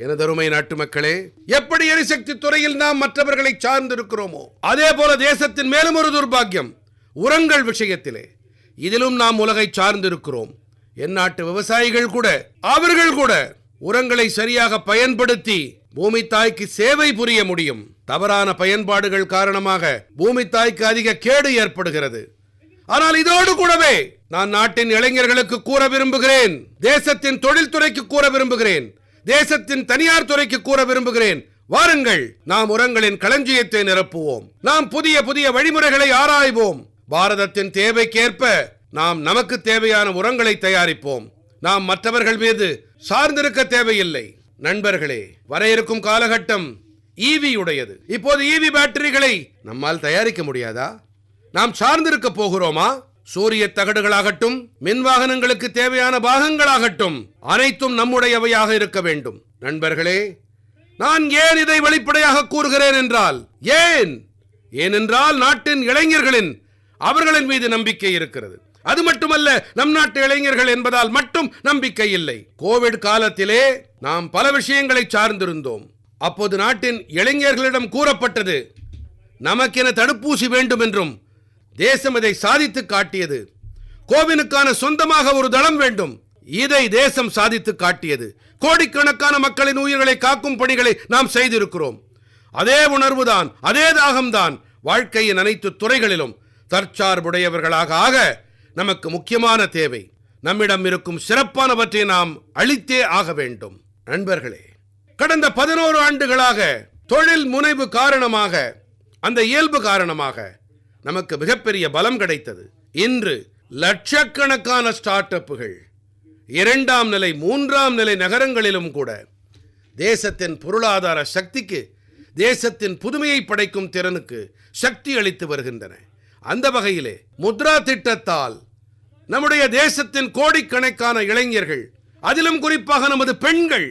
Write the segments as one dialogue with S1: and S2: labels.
S1: எனதருமை நாட்டு மக்களே எப்படி எரிசக்தி துறையில் நாம் மற்றவர்களை சார்ந்திருக்கிறோமோ அதே போல தேசத்தின் மேலும் ஒரு துர்பாக்கியம் உரங்கள் விஷயத்திலே. இதிலும் நாம் உலகை சார்ந்திருக்கிறோம். என் நாட்டு விவசாயிகள் கூட அவர்கள் கூட உரங்களை சரியாக பயன்படுத்தி பூமி தாய்க்கு சேவை புரிய முடியும். தவறான பயன்பாடுகள் காரணமாக பூமி தாய்க்கு அதிக கேடு ஏற்படுகிறது. ஆனால் இதோடு கூடவே நான் நாட்டின் இளைஞர்களுக்கு கூற விரும்புகிறேன் தேசத்தின் தொழில்துறைக்கு கூற விரும்புகிறேன் தேசத்தின் தனியார் துறைக்கு கூற விரும்புகிறேன். வாருங்கள் நாம் உரங்களின் களஞ்சியத்தை நிரப்புவோம். நாம் புதிய புதிய வழிமுறைகளை ஆராய்வோம். பாரதத்தின் தேவைக்கேற்ப நாம் நமக்கு தேவையான உரங்களை தயாரிப்போம். நாம் மற்றவர்கள் மீது சார்ந்திருக்க தேவையில்லை. நண்பர்களே வர இருக்கும் காலகட்டம் ஈவி உடையது. இப்போது ஈவி பேட்டரிகளை நம்மால் தயாரிக்க முடியாதா? நாம் சார்ந்திருக்க போகிறோமா? சூரிய தகடுகளாகட்டும் மின் வாகனங்களுக்கு தேவையான பாகங்களாகட்டும் அனைத்தும் நம்முடையவையாக இருக்க வேண்டும். நண்பர்களே நான் ஏன் இதை வெளிப்படையாக கூறுகிறேன் என்றால் ஏன்? ஏனென்றால் நாட்டின் இளைஞர்களின் அவர்களின் மீது நம்பிக்கை இருக்கிறது. அது மட்டுமல்ல நம் நாட்டு இளைஞர்கள் என்பதால் மட்டும் நம்பிக்கை இல்லை. கோவிட் காலத்திலே நாம் பல விஷயங்களை சார்ந்திருந்தோம். அப்போது நாட்டின் இளைஞர்களிடம் கூறப்பட்டது நமக்கென தடுப்பூசி வேண்டும் என்றும் தேசம் இதை சாதித்து காட்டியது. கோவினுக்கான சொந்தமாக ஒரு தளம் வேண்டும். இதை தேசம் சாதித்து காட்டியது. கோடிக்கணக்கான மக்களின் உயிர்களை காக்கும் பணிகளை நாம் செய்திருக்கிறோம். அதே உணர்வுதான் அதே தாகம்தான் வாழ்க்கையின் அனைத்து துறைகளிலும் தற்சார்புடையவர்களாக ஆக நமக்கு முக்கியமான தேவை. நம்மிடம் இருக்கும் சிறப்பானவற்றை நாம் அளித்தே ஆக வேண்டும். நண்பர்களே கடந்த பதினோரு ஆண்டுகளாக தொழில் முனைவு காரணமாக அந்த இயல்பு காரணமாக நமக்கு மிகப்பெரிய பலம் கிடைத்தது. இன்று லட்சக்கணக்கான ஸ்டார்ட் அப்புகள் இரண்டாம் நிலை மூன்றாம் நிலை நகரங்களிலும் கூட தேசத்தின் பொருளாதார சக்திக்கு தேசத்தின் புதுமையை படைக்கும் திறனுக்கு சக்தி அளித்து வருகின்றன. அந்த வகையிலே முத்ரா திட்டத்தால் நம்முடைய தேசத்தின் கோடிக்கணக்கான இளைஞர்கள் அதிலும் குறிப்பாக நமது பெண்கள்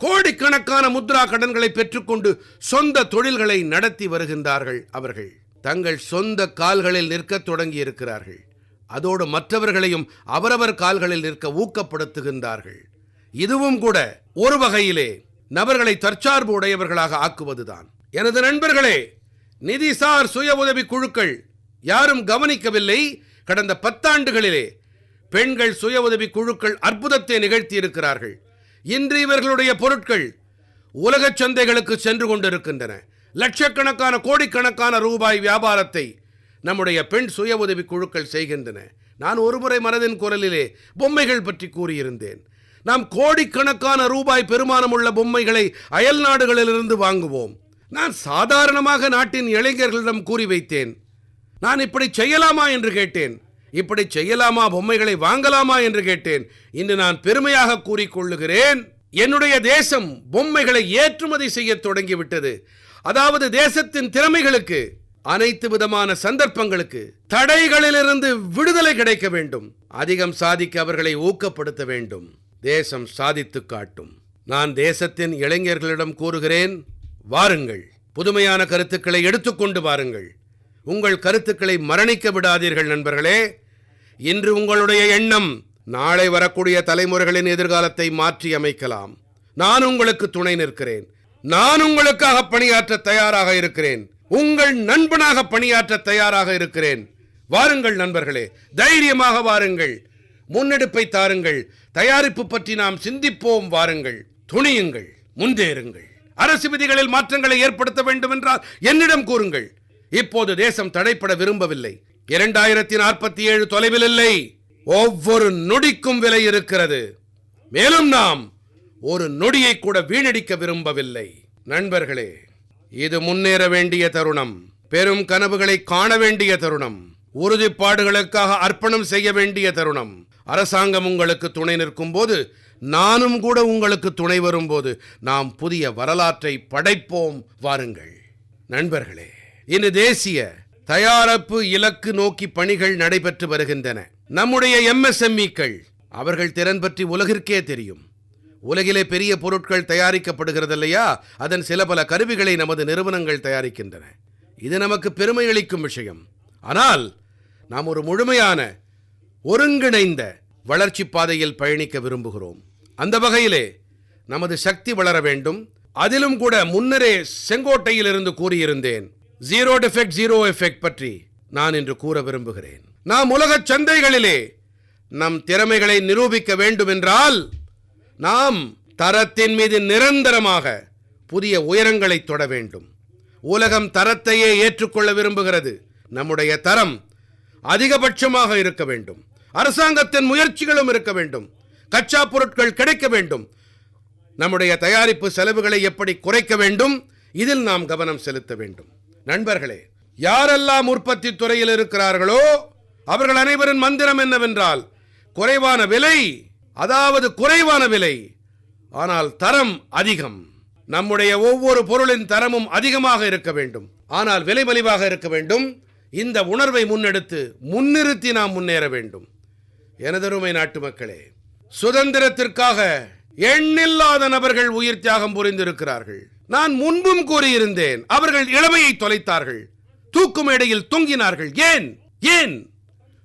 S1: கோடிக்கணக்கான முத்ரா கடன்களை பெற்றுக்கொண்டு சொந்த தொழில்களை நடத்தி வருகின்றார்கள் அவர்கள். தங்கள் சொந்த கால்களில் நிற்கத் தொடங்கி இருக்கிறார்கள் அதோடு மற்றவர்களையும் அவரவர் கால்களில் நிற்க ஊக்கப்படுத்துகின்றார்கள். இதுவும் கூட ஒரு வகையிலே நபர்களை தற்சார்பு உடையவர்களாக ஆக்குவதுதான். எனது நண்பர்களே நிதிசார் சுய உதவி குழுக்கள் யாரும் கவனிக்கவில்லை. கடந்த பத்தாண்டுகளிலே பெண்கள் சுய உதவி குழுக்கள் அற்புதத்தை நிகழ்த்தி இருக்கிறார்கள் இன்று இவர்களுடைய பொருட்கள் உலகச் சந்தைகளுக்கு சென்று கொண்டிருக்கின்றன. லட்சக்கணக்கான கோடிக்கணக்கான ரூபாய் வியாபாரத்தை நம்முடைய பெண் சுய உதவி குழுக்கள் செய்கின்றன. நான் ஒருமுறை மனதின் குரலிலே பொம்மைகள் பற்றி கூறியிருந்தேன். நாம் கோடிக்கணக்கான ரூபாய் பெருமானம் உள்ள பொம்மைகளை அயல் நாடுகளிலிருந்து வாங்குவோம். நான் சாதாரணமாக நாட்டின் இளைஞர்களிடம் கூறி வைத்தேன். நான் இப்படி செய்யலாமா என்று கேட்டேன். இப்படி செய்யலாமா பொம்மைகளை வாங்கலாமா என்று கேட்டேன். இன்று நான் பெருமையாக கூறிக்கொள்ளுகிறேன் என்னுடைய தேசம் பொம்மைகளை ஏற்றுமதி செய்ய தொடங்கிவிட்டது. அதாவது தேசத்தின் திறமைகளுக்கு அனைத்து விதமான சந்தர்ப்பங்களுக்கு தடைகளிலிருந்து விடுதலை கிடைக்க வேண்டும். அதிகம் சாதிக்க அவர்களை ஊக்கப்படுத்த வேண்டும். தேசம் சாதித்து காட்டும். நான் தேசத்தின் இளைஞர்களிடம் கூறுகிறேன் வாருங்கள். புதுமையான கருத்துக்களை எடுத்துக்கொண்டு வாருங்கள். உங்கள் கருத்துக்களை மரணிக்க விடாதீர்கள் நண்பர்களே. இன்று உங்களுடைய எண்ணம் நாளை வரக்கூடிய தலைமுறைகளின் எதிர்காலத்தை மாற்றி அமைக்கலாம் நான் உங்களுக்கு துணை நிற்கிறேன். நான் உங்களுக்காக பணியாற்ற தயாராக இருக்கிறேன். உங்கள் நண்பனாக பணியாற்ற தயாராக இருக்கிறேன். வாருங்கள் நண்பர்களே தைரியமாக வாருங்கள். முன்னெடுப்பை தாருங்கள். தயாரிப்பு பற்றி நாம் சிந்திப்போம் வாருங்கள். துணியுங்கள் முந்தேறுங்கள் அரசு விதிகளில் மாற்றங்களை ஏற்படுத்த வேண்டும் என்றால் என்னிடம் கூறுங்கள். இப்போது தேசம் தடைப்பட விரும்பவில்லை. இரண்டாயிரத்தி நாற்பத்தி ஏழு தொலைவில் இல்லை. ஒவ்வொரு நொடிக்கும் விலை இருக்கிறது. மேலும் நாம் ஒரு நொடியை கூட வீணடிக்க விரும்பவில்லை. நண்பர்களே இது முன்னேற வேண்டிய தருணம். பெரும் கனவுகளை காண வேண்டிய தருணம். உறுதிப்பாடுகளுக்காக அர்ப்பணம் செய்ய வேண்டிய தருணம். அரசாங்கம் உங்களுக்கு துணை நிற்கும் போது நானும் கூட உங்களுக்கு துணை வரும்போது நாம் புதிய வரலாற்றை படைப்போம். வாருங்கள். நண்பர்களே இன்று தேசிய தயாரிப்பு இலக்கு நோக்கி பணிகள் நடைபெற்று வருகின்றன. நம்முடைய எம்எஸ்எம்இக்கள் அவர்கள் திறன் பற்றி உலகிற்கே தெரியும். உலகிலே பெரிய பொருட்கள் தயாரிக்கப்படுகிறது இல்லையா அதன் சில பல கருவிகளை நமது நிறுவனங்கள் தயாரிக்கின்றன. இது நமக்கு பெருமை அளிக்கும் விஷயம். ஆனால் நாம் ஒரு முழுமையான ஒருங்கிணைந்த வளர்ச்சி பாதையில் பயணிக்க விரும்புகிறோம். அந்த வகையிலே நமது சக்தி வளர வேண்டும். அதிலும் கூட முன்னரே செங்கோட்டையில் இருந்து கூறியிருந்தேன் ஜீரோ டிஃபெக்ட் ஜீரோ எஃபெக்ட் பற்றி நான் இன்று கூற விரும்புகிறேன். நாம் உலகச் சந்தைகளிலே நம் திறமைகளை நிரூபிக்க வேண்டும் என்றால் நாம் தரத்தின் மீது நிரந்தரமாக புதிய உயரங்களை தொட வேண்டும். உலகம் தரத்தையே ஏற்றுக்கொள்ள விரும்புகிறது. நம்முடைய தரம் அதிகபட்சமாக இருக்க வேண்டும். அரசாங்கத்தின் முயற்சிகளும் இருக்க வேண்டும். கச்சா பொருட்கள் கிடைக்க வேண்டும். நம்முடைய தயாரிப்பு செலவுகளை எப்படி குறைக்க வேண்டும்? இதில் நாம் கவனம் செலுத்த வேண்டும். நண்பர்களே யாரெல்லாம் உற்பத்தி துறையில் இருக்கிறார்களோ அவர்கள் அனைவரின் மந்திரம் என்னவென்றால் குறைவான விலை அதாவது குறைவான விலை. ஆனால் தரம் அதிகம். நம்முடைய ஒவ்வொரு பொருளின் தரமும் அதிகமாக இருக்க வேண்டும். ஆனால் விலை மலிவாக இருக்க வேண்டும். இந்த உணர்வை முன்னெடுத்து முன்னிறுத்தி நாம் முன்னேற வேண்டும். எனதருமை நாட்டு மக்களே சுதந்திரத்திற்காக எண்ணில்லாத நபர்கள் உயிர் தியாகம் புரிந்திருக்கிறார்கள். நான் முன்பும் கூறியிருந்தேன் அவர்கள் இளமையை தொலைத்தார்கள். தூக்கு மேடையில் தொங்கினார்கள். ஏன்? ஏன்?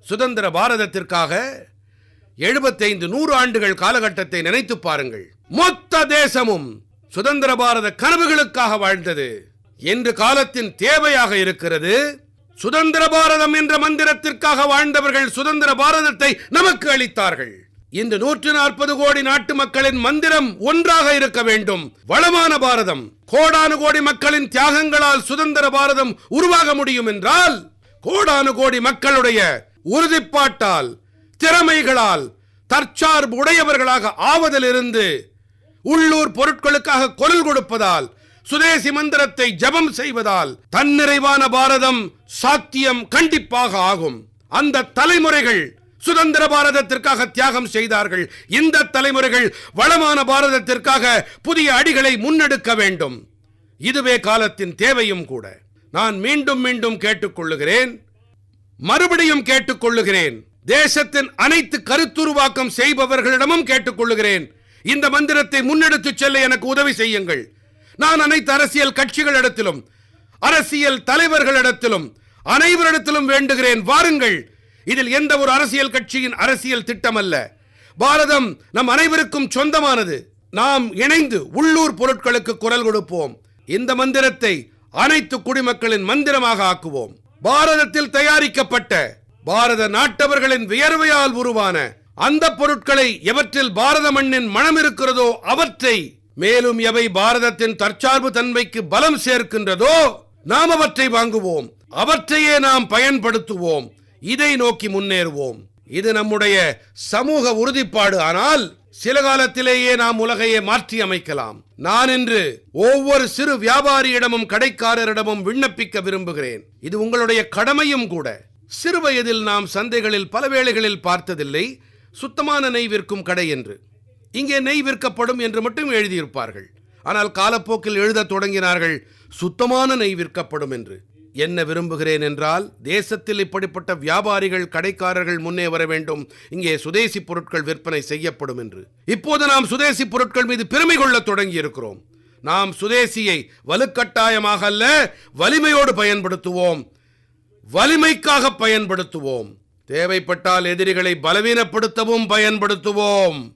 S1: சுதந்திர பாரதத்திற்காக எழுபத்தைந்து நூறு ஆண்டுகள் காலகட்டத்தை நினைத்துப் பாருங்கள். மொத்த தேசமும் சுதந்திர பாரத கனவுகளுக்காக வாழ்ந்தது. என்று காலத்தின் தேவையாக இருக்கிறது சுதந்திர பாரதம் என்ற மந்திரத்திற்காக வாழ்ந்தவர்கள் சுதந்திர பாரதத்தை நமக்கு அளித்தார்கள். இந்த நூற்று நாற்பது கோடி நாட்டு மக்களின் மந்திரம் ஒன்றாக இருக்க வேண்டும். வளமான பாரதம் கோடானு கோடி மக்களின் தியாகங்களால் சுதந்திர பாரதம் உருவாக முடியும் என்றால் கோடானு கோடி மக்களுடைய உறுதிப்பாட்டால் திறமைகளால் தற்சார்பு உடையவர்களாக ஆவதிலிருந்து உள்ளூர் பொருட்களுக்காக குரல் கொடுப்பதால் சுதேசி மந்திரத்தை ஜபம் செய்வதால் தன்னிறைவான பாரதம் சாத்தியம் கண்டிப்பாக ஆகும். அந்த தலைமுறைகள் சுதந்திர பாரதத்திற்காக தியாகம் செய்தார்கள். இந்த தலைமுறைகள் வளமான பாரதத்திற்காக புதிய அடிகளை முன்னெடுக்க வேண்டும். இதுவே காலத்தின் தேவையும் கூட. நான் மீண்டும் மீண்டும் கேட்டுக்கொள்ளுகிறேன். மறுபடியும் கேட்டுக்கொள்ளுகிறேன். தேசத்தின் அனைத்து கருத்துருவாக்கம் செய்பவர்களிடமும் கேட்டுக்கொள்கிறேன் இந்த மந்திரத்தை முன்னெடுத்துச் செல்ல எனக்கு உதவி செய்யுங்கள். நான் அனைத்து அரசியல் கட்சிகளிடத்திலும் அரசியல் தலைவர்களிடத்திலும் அனைவரிடத்திலும் வேண்டுகிறேன். வாருங்கள். இதில் எந்த ஒரு அரசியல் கட்சியின் அரசியல் திட்டம் அல்ல பாரதம் நம் அனைவருக்கும் சொந்தமானது. நாம் இணைந்து உள்ளூர் பொருட்களுக்கு குரல் கொடுப்போம். இந்த மந்திரத்தை அனைத்து குடிமக்களின் மந்திரமாக ஆக்குவோம். பாரதத்தில் தயாரிக்கப்பட்ட பாரத நாட்டவர்களின் வியர்வையால் உருவான அந்த பொருட்களை எவற்றில் பாரத மண்ணின் மனம் இருக்கிறதோ அவற்றை மேலும் எவை பாரதத்தின் தற்சார்பு தன்மைக்கு பலம் சேர்க்கின்றதோ நாம் அவற்றை வாங்குவோம். அவற்றையே நாம் பயன்படுத்துவோம். இதை நோக்கி முன்னேறுவோம். இது நம்முடைய சமூக உறுதிப்பாடு. ஆனால் சில காலத்திலேயே நாம் உலகையே மாற்றி அமைக்கலாம். நான் இன்று ஒவ்வொரு சிறு வியாபாரியிடமும் கடைக்காரரிடமும் விண்ணப்பிக்க விரும்புகிறேன். இது உங்களுடைய கடமையும் கூட. சிறு வயதில் நாம் சந்தைகளில் பல வேளைகளில் பார்த்ததில்லை. சுத்தமான நெய் விற்கும் கடை என்று. இங்கே நெய் விற்கப்படும் என்று மட்டும் எழுதியிருப்பார்கள். ஆனால் காலப்போக்கில் எழுதத் தொடங்கினார்கள் சுத்தமான நெய் விற்கப்படும் என்று. என்ன விரும்புகிறேன் என்றால் தேசத்தில் இப்படிப்பட்ட வியாபாரிகள் கடைக்காரர்கள் முன்னே வர வேண்டும். இங்கே சுதேசி பொருட்கள் விற்பனை செய்யப்படும் என்று. இப்போது நாம் சுதேசி பொருட்கள் மீது பெருமை கொள்ள தொடங்கி இருக்கிறோம் நாம் சுதேசியை வலுக்கட்டாயமாக அல்ல வலிமையோடு பயன்படுத்துவோம். வலிமைக்காக பயன்படுத்துவோம். தேவைப்பட்டால் எதிரிகளை பலவீனப்படுத்தவும் பயன்படுத்துவோம்.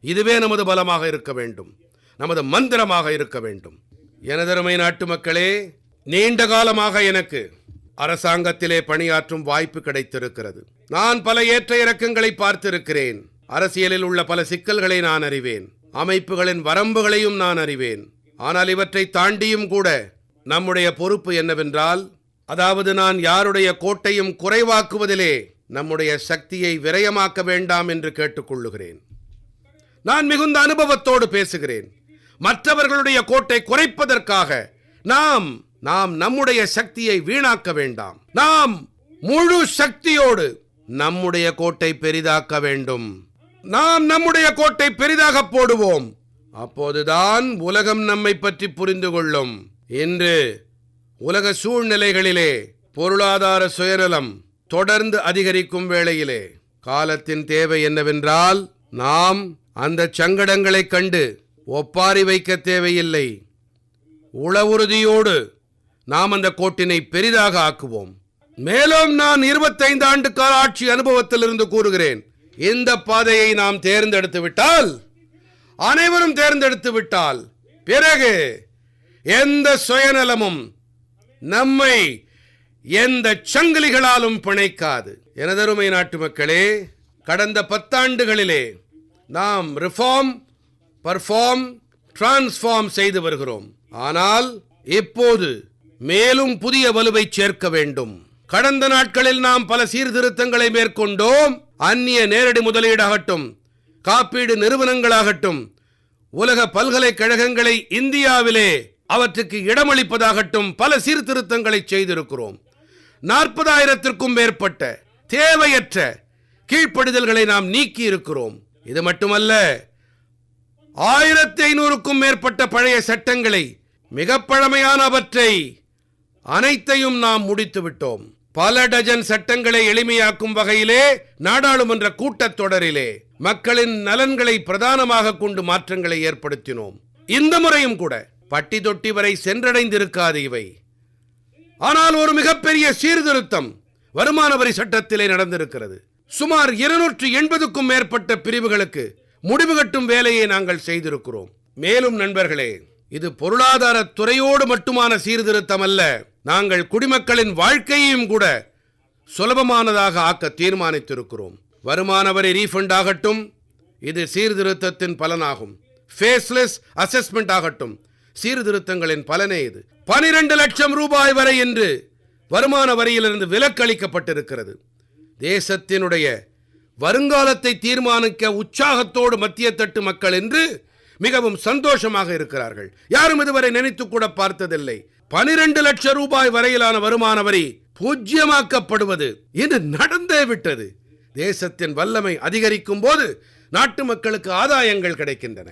S1: இதுவே நமது பலமாக இருக்க வேண்டும். நமது மந்திரமாக இருக்க வேண்டும். எனதருமை நாட்டு மக்களே நீண்ட காலமாக எனக்கு அரசாங்கத்திலே பணியாற்றும் வாய்ப்பு கிடைத்திருக்கிறது. நான் பல ஏற்ற இறக்கங்களை பார்த்திருக்கிறேன். அரசியலில் உள்ள பல சிக்கல்களை நான் அறிவேன். அமைப்புகளின் வரம்புகளையும் நான் அறிவேன். ஆனால் இவற்றை தாண்டியும் கூட நம்முடைய பொறுப்பு என்னவென்றால் அதாவது நான் யாருடைய கோட்டையும் குறைவாக்குவதிலே நம்முடைய சக்தியை விரயமாக்க வேண்டாம் என்று கேட்டுக்கொள்ளுகிறேன். நான் மிகுந்த அனுபவத்தோடு பேசுகிறேன். மற்றவர்களுடைய கோட்டை குறைப்பதற்காக நாம் நாம் நம்முடைய சக்தியை வீணாக்க வேண்டாம். நாம் முழு சக்தியோடு நம்முடைய கோட்டை பெரிதாக்க வேண்டும். நாம் நம்முடைய கோட்டை பெரிதாக போடுவோம். அப்போதுதான் உலகம் நம்மை பற்றி புரிந்து கொள்ளும். இன்று உலக சூழ்நிலைகளிலே பொருளாதார சுயநலம் தொடர்ந்து அதிகரிக்கும் வேளையிலே காலத்தின் தேவை என்னவென்றால் நாம் அந்த சங்கடங்களைக் கண்டு ஒப்பாரி வைக்க தேவையில்லை. உளவுறுதியோடு நாம் அந்த கோட்டினை பெரிதாக ஆக்குவோம். மேலும் நான் 25 ஆண்டு கால ஆட்சி அனுபவத்திலிருந்து கூறுகிறேன். இந்த பாதையை நாம் தேர்ந்தெடுத்து விட்டால் அனைவரும் தேர்ந்தெடுத்து விட்டால் பிறகு எந்த சுயநலமும் நம்மை எந்த சங்கிலிகளாலும் பிணைக்காது. எனதருமை நாட்டு மக்களே கடந்த பத்தாண்டுகளிலே நாம் ரிஃபார்ம் பர்ஃபார்ம் டிரான்ஸ்ஃபார்ம் செய்து வருகிறோம். ஆனால் இப்போது மேலும் புதிய வலுவை சேர்க்க வேண்டும். கடந்த நாட்களில் நாம் பல சீர்திருத்தங்களை மேற்கொண்டோம். அந்நிய நேரடி முதலீடாகட்டும் காப்பீடு நிறுவனங்களாகட்டும் உலக பல்கலைக்கழகங்களை இந்தியாவிலே அவற்றுக்கு இடமளிப்பதாகட்டும் பல சீர்திருத்தங்களை செய்திருக்கிறோம். நாற்பதாயிரத்திற்கும் மேற்பட்ட தேவையற்ற கீழ்ப்படுதல்களை நாம் நீக்கி இருக்கிறோம் இது மட்டுமல்ல ஆயிரத்தி ஐநூறுக்கும் மேற்பட்ட பழைய சட்டங்களை மிக பழமையானவற்றை அனைத்தையும் நாம் முடித்து விட்டோம் பல டஜன் சட்டங்களை எளிமையாக்கும் வகையிலே நாடாளுமன்ற கூட்டத்தொடரிலே மக்களின் நலன்களை பிரதானமாக கொண்டு மாற்றங்களை ஏற்படுத்தினோம். இந்த முறையும் கூட பட்டி தொட்டி வரை சென்றடைந்திருக்காது இவை. ஆனால் ஒரு மிகப்பெரிய சீர்திருத்தம் வருமான வரி சட்டத்திலே நடந்திருக்கிறது. சுமார் இருநூற்று எண்பதுக்கும் மேற்பட்ட பிரிவுகளுக்கு முடிவு கட்டும் வேலையை நாங்கள் செய்திருக்கிறோம். மேலும் நண்பர்களே இது பொருளாதார துறையோடு மட்டுமான சீர்திருத்தம் அல்ல. நாங்கள் குடிமக்களின் வாழ்க்கையையும் கூட சுலபமானதாக ஆக்க தீர்மானித்திருக்கிறோம். வருமான வரி ரீஃபண்ட் ஆகட்டும் இது சீர்திருத்தத்தின் பலனாகும். ஃபேஸ்லெஸ் அசெஸ்மெண்ட் ஆகட்டும் சீர்திருத்தங்களின் பலனே இது. பனிரெண்டு லட்சம் ரூபாய் வரை என்று வருமான வரியிலிருந்து விலக்களிக்கப்பட்டிருக்கிறது. தேசத்தினுடைய வருங்காலத்தை தீர்மானிக்க உற்சாகத்தோடு மத்திய தட்டு மக்கள் என்று மிகவும் சந்தோஷமாக இருக்கிறார்கள். யாரும் இதுவரை நினைத்து கூட பார்த்ததில்லை. பனிரெண்டு லட்சம் ரூபாய் வரையிலான வருமான வரி பூஜ்யமாக்கப்படுவது இன்று நடந்தே விட்டது. தேசத்தின் வல்லமை அதிகரிக்கும் போது நாட்டு மக்களுக்கு ஆதாயங்கள் கிடைக்கின்றன.